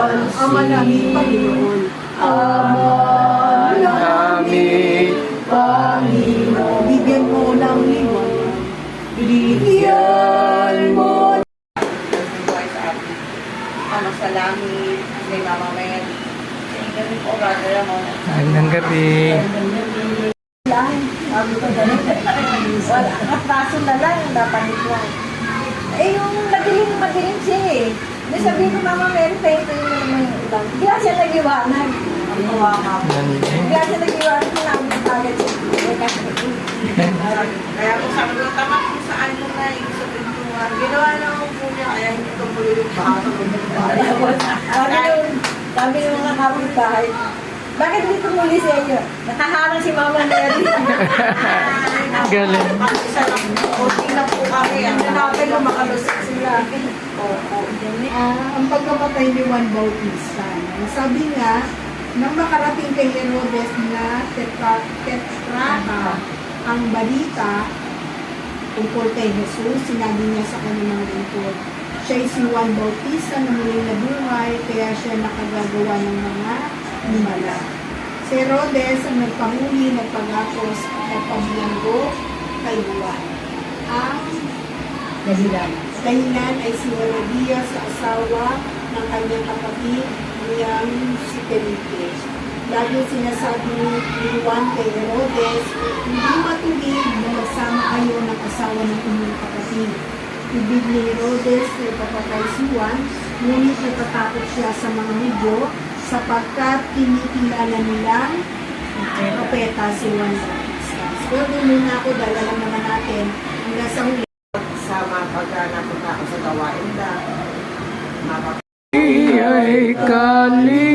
pansin. Ama namin, Panginoon. Ama namin, Panginoon. Bigyan mo ng liwanag. Bigyan mo buhay sa. Ano langit, kay Mama Mary. Sa inyo po, Brother Ramon. Magandang gabi. Ko ganun. Wala, kapraso na lang, napanik lang. Eh, yung madilim, madilim siya eh. May sabihin ko, Mama Mary, tayo tayo mo naman yung ulan. Bigla siya nagiwanag. Ang po. Bigla siya nagiwanag, ko agad siya. Eh, Kaya kung sabi ko, tama kung saan mo na yung sa pintuan. Ginawa naman po niya, kaya hindi tumuloy yung baka sa Sabi yung, sabi yung mga kapitbahay, bakit hindi tumuli sa inyo? Nakaharang si Mama Mary. Galing. Kunti na po kami. Ang nanapin na makalusot sila. Ah, ang pagkamatay ni Juan Bautista. Sabi nga, nang makarating kay Herodes na tetra, tetraka ang balita tungkol kay Jesus, sinabi niya sa kanyang lingkod, siya si Juan Bautista na muling nabuhay, kaya siya nakagagawa ng mga himala. Si Herodes ang nagpahuli, nagpagapos at paglanggo kay Juan. Ang Dahilan. Dahilan ay si Herodias sa asawa ng kanyang kapatid niyang si Felipe. Lagi sinasabi ni Juan kay Herodes, hindi matuwid na magsama kayo ng asawa ng inyong kapatid. Ibig ni Herodes na ipapatay si Juan, ngunit natatakot siya sa mga Hudyo sapagkat kinikilala nilang kapeta si Juan Bautista. So, doon muna ako dahil alam naman natin hanggang sa huli Sama pagka napunta ako sa gawain na. Mapapagod Ay kali